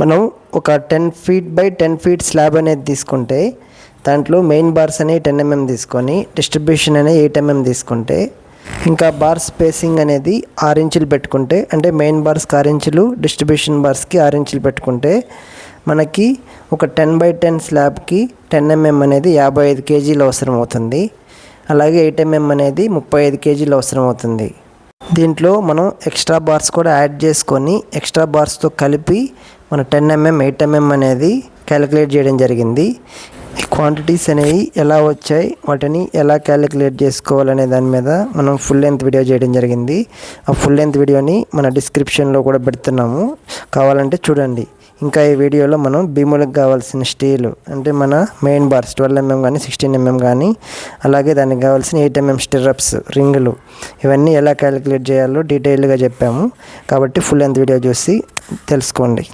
మనం ఒక ten feet by ten feet slab అనేది తీసుకుంటే దాంట్లో మెయిన్ బార్స్ అనేవి టెన్ ఎంఎం mm తీసుకొని డిస్ట్రిబ్యూషన్ అనేది ఎయిట్ ఎంఎం mm తీసుకుంటే ఇంకా బార్ స్పేసింగ్ అనేది ఆరు ఇంచులు పెట్టుకుంటే అంటే మెయిన్ బార్స్కి ఆరు ఇంచులు డిస్ట్రిబ్యూషన్ బార్స్కి ఆరు ఇంచులు పెట్టుకుంటే మనకి ఒక టెన్ బై టెన్ స్లాబ్కి టెన్ ఎంఎం అనేది యాభై ఐదు కేజీలు అవసరం అవుతుంది అలాగే ఎయిట్ ఎంఎం mm అనేది ముప్పై ఐదు కేజీలు అవసరం అవుతుంది దీంట్లో మనం ఎక్స్ట్రా బార్స్ కూడా యాడ్ చేసుకొని ఎక్స్ట్రా బార్స్తో కలిపి మన టెన్ ఎంఎం ఎయిట్ ఎంఎం అనేది క్యాలిక్యులేట్ చేయడం జరిగింది. ఈ క్వాంటిటీస్ అనేవి ఎలా వచ్చాయి వాటిని ఎలా క్యాలిక్యులేట్ చేసుకోవాలనే దాని మీద మనం ఫుల్ లెంత్ వీడియో చేయడం జరిగింది. ఆ ఫుల్ లెంత్ వీడియోని మన డిస్క్రిప్షన్లో కూడా పెడుతున్నాము. కావాలంటే చూడండి. ఇంకా ఈ వీడియోలో మనం భీములకు కావాల్సిన స్టీల్ అంటే మన మెయిన్ బార్స్ ట్వెల్వ్ ఎంఎం కానీ సిక్స్టీన్ ఎంఎం కానీ అలాగే దానికి కావాల్సిన ఎయిట్ ఎంఎం స్టిరప్స్ రింగులు ఇవన్నీ ఎలా క్యాలిక్యులేట్ చేయాలో డీటెయిల్గా చెప్పాము. కాబట్టి ఫుల్ లెంత్ వీడియో చూసి తెలుసుకోండి.